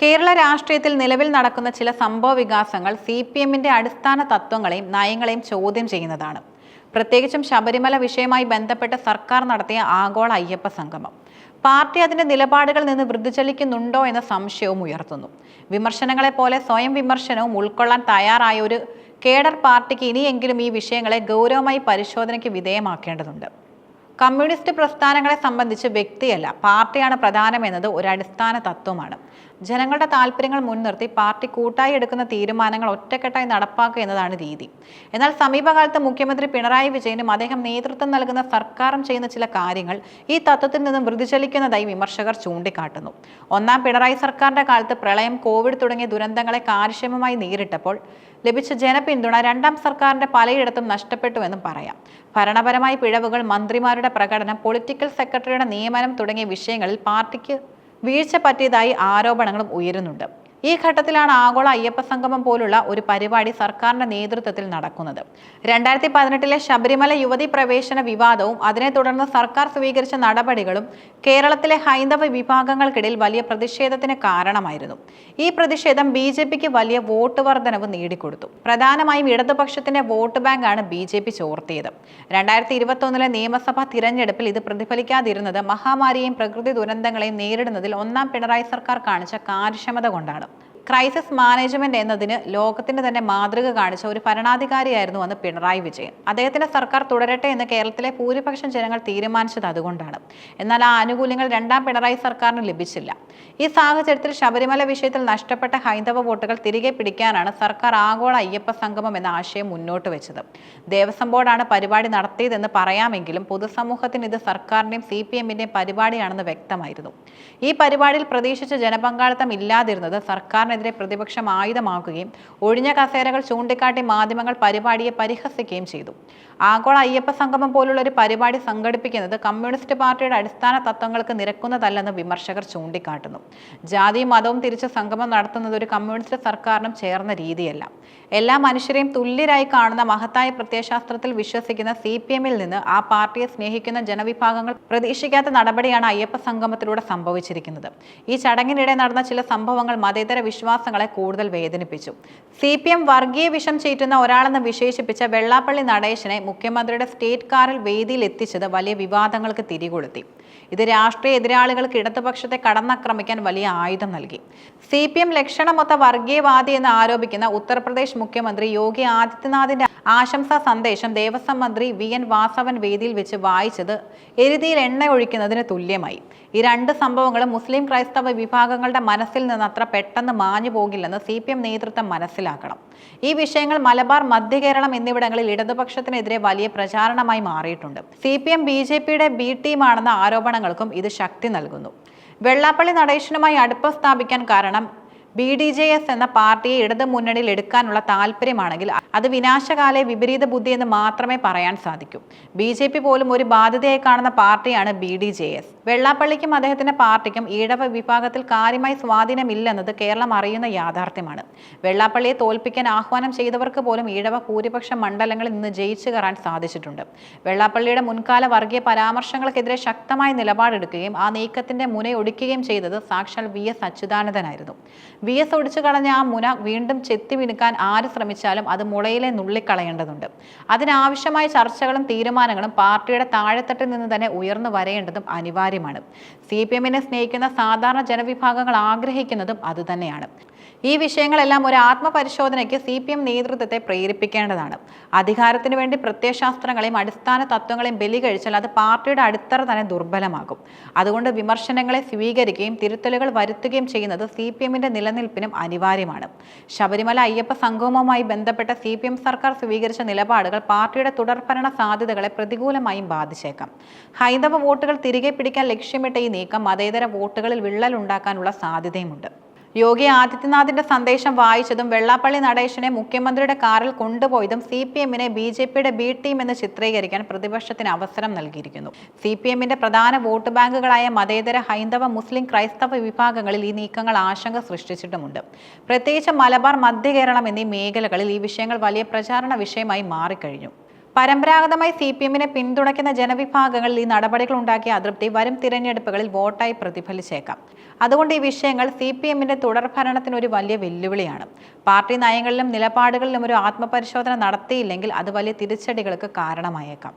കേരള രാഷ്ട്രീയത്തിൽ നിലവിൽ നടക്കുന്ന ചില സംഭവ വികാസങ്ങൾ സി പി എമ്മിന്റെ അടിസ്ഥാന തത്വങ്ങളെയും നയങ്ങളെയും ചോദ്യം ചെയ്യുന്നതാണ്. പ്രത്യേകിച്ചും ശബരിമല വിഷയവുമായി ബന്ധപ്പെട്ട് സർക്കാർ നടത്തിയ ആഗോള അയ്യപ്പ സംഗമം. പാർട്ടി അതിന്റെ നിലപാടുകളിൽ നിന്ന് വൃദ്ധിചലിക്കുന്നുണ്ടോ എന്ന സംശയവും ഉയർത്തുന്നു. വിമർശനങ്ങളെ പോലെ സ്വയം വിമർശനവും ഉൾക്കൊള്ളാൻ തയ്യാറായ ഒരു കേഡർ പാർട്ടിക്ക് ഇനിയെങ്കിലും ഈ വിഷയങ്ങളെ ഗൗരവമായി പരിശോധനയ്ക്ക് വിധേയമാക്കേണ്ടതുണ്ട്. കമ്മ്യൂണിസ്റ്റ് പ്രസ്ഥാനങ്ങളെ സംബന്ധിച്ച് വ്യക്തിയല്ല പാർട്ടിയാണ് പ്രധാനമെന്നത് ഒരു അടിസ്ഥാന തത്വമാണ്. ജനങ്ങളുടെ താല്പര്യങ്ങൾ മുൻനിർത്തി പാർട്ടി കൂട്ടായി എടുക്കുന്ന തീരുമാനങ്ങൾ ഒറ്റക്കെട്ടായി നടപ്പാക്കുക എന്നതാണ് രീതി. എന്നാൽ സമീപകാലത്ത് മുഖ്യമന്ത്രി പിണറായി വിജയനും അദ്ദേഹം നേതൃത്വം നൽകുന്ന സർക്കാരും ചെയ്യുന്ന ചില കാര്യങ്ങൾ ഈ തത്വത്തിൽ നിന്നും വൃതിചലിക്കുന്നതായി വിമർശകർ ചൂണ്ടിക്കാട്ടുന്നു. ഒന്നാം പിണറായി സർക്കാരിന്റെ കാലത്ത് പ്രളയം കോവിഡ് തുടങ്ങിയ ദുരന്തങ്ങളെ കാര്യക്ഷമമായി നേരിട്ടപ്പോൾ ലഭിച്ച ജനപിന്തുണ രണ്ടാം സർക്കാരിന്റെ പലയിടത്തും നഷ്ടപ്പെട്ടുവെന്നും പറയാം. ഭരണപരമായ പിഴവുകൾ മന്ത്രിമാരുടെ പ്രകടനം പൊളിറ്റിക്കൽ സെക്രട്ടറിയുടെ നിയമനം തുടങ്ങിയ വിഷയങ്ങളിൽ പാർട്ടിക്ക് വീഴ്ച പറ്റിയതായി ആരോപണങ്ങളും ഉയരുന്നുണ്ട്. ഈ ഘട്ടത്തിലാണ് ആഗോള അയ്യപ്പ സംഗമം പോലുള്ള ഒരു പരിപാടി സർക്കാരിന്റെ നേതൃത്വത്തിൽ നടക്കുന്നത്. രണ്ടായിരത്തി പതിനെട്ടിലെ ശബരിമല യുവതി പ്രവേശന വിവാദവും അതിനെ തുടർന്ന് സർക്കാർ സ്വീകരിച്ച നടപടികളും കേരളത്തിലെ ഹൈന്ദവ വിഭാഗങ്ങൾക്കിടയിൽ വലിയ പ്രതിഷേധത്തിന് കാരണമായിരുന്നു. ഈ പ്രതിഷേധം ബി ജെ പിക്ക് വലിയ വോട്ട് വർധനവ് നേടിക്കൊടുത്തു. പ്രധാനമായും ഇടതുപക്ഷത്തിന്റെ വോട്ട് ബാങ്കാണ് ബി ജെ പി ചോർത്തിയത്. രണ്ടായിരത്തി ഇരുപത്തൊന്നിലെ നിയമസഭാ തിരഞ്ഞെടുപ്പിൽ ഇത് പ്രതിഫലിക്കാതിരുന്നത് മഹാമാരിയെയും പ്രകൃതി ദുരന്തങ്ങളെയും നേരിടുന്നതിൽ ഒന്നാം പിണറായി സർക്കാർ കാണിച്ച കാര്യക്ഷമത കൊണ്ടാണ്. ക്രൈസിസ് മാനേജ്മെന്റ് എന്നതിന് ലോകത്തിന് തന്നെ മാതൃക കാണിച്ച ഒരു ഭരണാധികാരിയായിരുന്നു അന്ന് പിണറായി വിജയൻ. അദ്ദേഹത്തിന്റെ സർക്കാർ തുടരട്ടെ എന്ന് കേരളത്തിലെ ഭൂരിപക്ഷം ജനങ്ങൾ തീരുമാനിച്ചത് അതുകൊണ്ടാണ്. എന്നാൽ ആ ആനുകൂല്യങ്ങൾ രണ്ടാം പിണറായി സർക്കാരിന് ലഭിച്ചില്ല. ഈ സാഹചര്യത്തിൽ ശബരിമല വിഷയത്തിൽ നഷ്ടപ്പെട്ട ഹൈന്ദവ വോട്ടുകൾ തിരികെ പിടിക്കാനാണ് സർക്കാർ ആഗോള അയ്യപ്പ സംഗമം എന്ന ആശയം മുന്നോട്ട് വെച്ചത്. ദേവസ്വം ബോർഡാണ് പരിപാടി നടത്തിയതെന്ന് പറയാമെങ്കിലും പൊതുസമൂഹത്തിന് ഇത് സർക്കാരിന്റെയും സി പി എമ്മിന്റെയും പരിപാടിയാണെന്ന് വ്യക്തമായിരുന്നു. ഈ പരിപാടിയിൽ പ്രതീക്ഷിച്ച ജനപങ്കാളിത്തം ഇല്ലാതിരുന്നത് സർക്കാരിനെതിരെ പ്രതിപക്ഷം ആയുധമാക്കുകയും ഒഴിഞ്ഞ കസേരകൾ ചൂണ്ടിക്കാട്ടി മാധ്യമങ്ങൾ പരിപാടിയെ പരിഹസിക്കുകയും ചെയ്തു. ആഗോള അയ്യപ്പ സംഗമം പോലുള്ള ഒരു പരിപാടി സംഘടിപ്പിക്കുന്നത് കമ്മ്യൂണിസ്റ്റ് പാർട്ടിയുടെ അടിസ്ഥാന തത്വങ്ങൾക്ക് നിരക്കുന്നതല്ലെന്ന് വിമർശകർ ചൂണ്ടിക്കാട്ടുന്നു. ജാതിയും മതവും തിരിച്ച് സംഗമം നടത്തുന്നത് ഒരു കമ്മ്യൂണിസ്റ്റ് സർക്കാരിനും ചേർന്ന രീതിയല്ല. എല്ലാ മനുഷ്യരെയും തുല്യരായി കാണുന്ന മഹത്തായ പ്രത്യയശാസ്ത്രത്തിൽ വിശ്വസിക്കുന്ന സി പി എമ്മിൽ നിന്ന് ആ പാർട്ടിയെ സ്നേഹിക്കുന്ന ജനവിഭാഗങ്ങൾ പ്രതീക്ഷിക്കാത്ത നടപടിയാണ് അയ്യപ്പ സംഗമത്തിലൂടെ സംഭവിച്ചിരിക്കുന്നത്. ഈ ചടങ്ങിനിടെ നടന്ന ചില സംഭവങ്ങൾ മതേതര വിശ്വാസങ്ങളെ കൂടുതൽ വേദനിപ്പിച്ചു. സി പി എം വർഗീയ വിഷം ചീറ്റുന്ന ഒരാളെന്ന് വിശേഷിപ്പിച്ച വെള്ളാപ്പള്ളി നടേശനെ മുഖ്യമന്ത്രിയുടെ സ്റ്റേറ്റ് കാറിൽ വേദിയിൽ എത്തിച്ചത് വലിയ വിവാദങ്ങൾക്ക് തിരികൊളുത്തി. ഇത് രാഷ്ട്രീയ എതിരാളികൾക്ക് ഇടതുപക്ഷത്തെ കടന്നാക്രമിക്കാൻ വലിയ ആയുധം നൽകി. സി പി എം ലക്ഷണമൊത്ത വർഗീയവാദി എന്ന് ആരോപിക്കുന്ന ഉത്തർപ്രദേശ് മുഖ്യമന്ത്രി യോഗി ആദിത്യനാഥിന്റെ ആശംസാ സന്ദേശം ദേവസ്വം മന്ത്രി വി എൻ വാസവൻ വേദിയിൽ വെച്ച് വായിച്ചത് എരുതിയിൽ എണ്ണ ഒഴിക്കുന്നതിന് തുല്യമായി. ഈ രണ്ട് സംഭവങ്ങളും മുസ്ലിം ക്രൈസ്തവ വിഭാഗങ്ങളുടെ മനസ്സിൽ നിന്ന് അത്ര പെട്ടെന്ന് മാഞ്ഞു പോകില്ലെന്ന് സി പി എം നേതൃത്വം മനസ്സിലാക്കണം. ഈ വിഷയങ്ങൾ മലബാർ മധ്യകേരളം എന്നിവിടങ്ങളിൽ ഇടതുപക്ഷത്തിനെതിരെ വലിയ പ്രചാരണമായി മാറിയിട്ടുണ്ട്. C P M B J പിയുടെ ബി ടീമാണെന്ന ആരോപണങ്ങൾക്കും ഇത് ശക്തി നൽകുന്നു. വെള്ളാപ്പള്ളി നടേശനുമായി അടുപ്പം സ്ഥാപിക്കാൻ കാരണം ബി ഡി ജെ എസ് എന്ന പാർട്ടിയെ ഇടതു മുന്നണിയിൽ എടുക്കാനുള്ള താല്പര്യമാണെങ്കിൽ അത് വിനാശകാലെ വിപരീത ബുദ്ധി എന്ന് മാത്രമേ പറയാൻ സാധിക്കൂ. ബി ജെ പി പോലും ഒരു ബാധ്യതയായി കാണുന്ന പാർട്ടിയാണ് ബി ഡി ജെ എസ്. വെള്ളാപ്പള്ളിക്കും അദ്ദേഹത്തിന്റെ പാർട്ടിക്കും ഈഴവ വിഭാഗത്തിൽ കാര്യമായി സ്വാധീനമില്ലെന്നത് കേരളം അറിയുന്ന യാഥാർത്ഥ്യമാണ്. വെള്ളാപ്പള്ളിയെ തോൽപ്പിക്കാൻ ആഹ്വാനം ചെയ്തവർക്ക് പോലും ഈഴവ ഭൂരിപക്ഷ മണ്ഡലങ്ങളിൽ നിന്ന് ജയിച്ചു കയറാൻ സാധിച്ചിട്ടുണ്ട്. വെള്ളാപ്പള്ളിയുടെ മുൻകാല വർഗീയ പരാമർശങ്ങൾക്കെതിരെ ശക്തമായ നിലപാടെടുക്കുകയും ആ നീക്കത്തിന്റെ മുനയൊടിക്കുകയും ചെയ്തത് സാക്ഷാൽ വി എസ് അച്യുതാനന്ദനായിരുന്നു. വി എസ് ഒടിച്ചു കളഞ്ഞ ആ മുന വീണ്ടും ചെത്തി മിനുക്കാൻ ആര് ശ്രമിച്ചാലും അത് മുളയിലെ നുള്ളിക്കളയേണ്ടതുണ്ട്. അതിനാവശ്യമായ ചർച്ചകളും തീരുമാനങ്ങളും പാർട്ടിയുടെ താഴെത്തട്ടിൽ നിന്ന് തന്നെ ഉയർന്നു വരേണ്ടതും അനിവാര്യമാണ്. സി പി എമ്മിനെ സ്നേഹിക്കുന്ന സാധാരണ ജനവിഭാഗങ്ങൾ ആഗ്രഹിക്കുന്നതും അതുതന്നെയാണ് ഈ വിഷയങ്ങളെല്ലാം ഒരു ആത്മപരിശോധനയ്ക്ക് സി പി എം നേതൃത്വത്തെ പ്രേരിപ്പിക്കേണ്ടതാണ്. അധികാരത്തിനു വേണ്ടി പ്രത്യയശാസ്ത്രങ്ങളെയും അടിസ്ഥാന തത്വങ്ങളെയും ബലി കഴിച്ചാൽ അത് പാർട്ടിയുടെ അടിത്തറ തന്നെ ദുർബലമാകും. അതുകൊണ്ട് വിമർശനങ്ങളെ സ്വീകരിക്കുകയും തിരുത്തലുകൾ വരുത്തുകയും ചെയ്യുന്നത് സി പി എമ്മിന്റെ നിലനിൽപ്പിനും അനിവാര്യമാണ്. ശബരിമല അയ്യപ്പ സംഗമവുമായി ബന്ധപ്പെട്ട സി പി എം സർക്കാർ സ്വീകരിച്ച നിലപാടുകൾ പാർട്ടിയുടെ തുടർഭരണ സാധ്യതകളെ പ്രതികൂലമായും ബാധിച്ചേക്കാം. ഹൈന്ദവ വോട്ടുകൾ തിരികെ പിടിക്കാൻ ലക്ഷ്യമിട്ട ഈ നീക്കം മതേതര വോട്ടുകളിൽ വിള്ളൽ ഉണ്ടാക്കാനുള്ള സാധ്യതയുമുണ്ട്. യോഗി ആദിത്യനാഥിന്റെ സന്ദേശം വായിച്ചതും വെള്ളാപ്പള്ളി നടേശനെ മുഖ്യമന്ത്രിയുടെ കാറിൽ കൊണ്ടുപോയതും സി പി എമ്മിനെ ബി ജെ പിയുടെ ബി ടീം എന്ന് ചിത്രീകരിക്കാൻ പ്രതിപക്ഷത്തിന് അവസരം നൽകിയിരിക്കുന്നു. സി പി എമ്മിന്റെ പ്രധാന വോട്ട് ബാങ്കുകളായ മതേതര ഹൈന്ദവ മുസ്ലിം ക്രൈസ്തവ വിഭാഗങ്ങളിൽ ഈ നീക്കങ്ങൾ ആശങ്ക സൃഷ്ടിച്ചിട്ടുമുണ്ട്. പ്രത്യേകിച്ച് മലബാർ മധ്യ കേരളം എന്നീ മേഖലകളിൽ ഈ വിഷയങ്ങൾ വലിയ പ്രചാരണ വിഷയമായി മാറിക്കഴിഞ്ഞു. പരമ്പരാഗതമായി സി പി എമ്മിനെ പിന്തുണയ്ക്കുന്ന ജനവിഭാഗങ്ങളിൽ ഈ നടപടികൾ ഉണ്ടാക്കിയ അതൃപ്തി വരും തിരഞ്ഞെടുപ്പുകളിൽ വോട്ടായി പ്രതിഫലിച്ചേക്കാം. അതുകൊണ്ട് ഈ വിഷയങ്ങൾ സി പി എമ്മിന്റെ തുടർഭരണത്തിന് ഒരു വലിയ വെല്ലുവിളിയാണ്. പാർട്ടി നയങ്ങളിലും നിലപാടുകളിലും ഒരു ആത്മപരിശോധന നടത്തിയില്ലെങ്കിൽ അത് വലിയ തിരിച്ചടികൾക്ക് കാരണമായേക്കാം.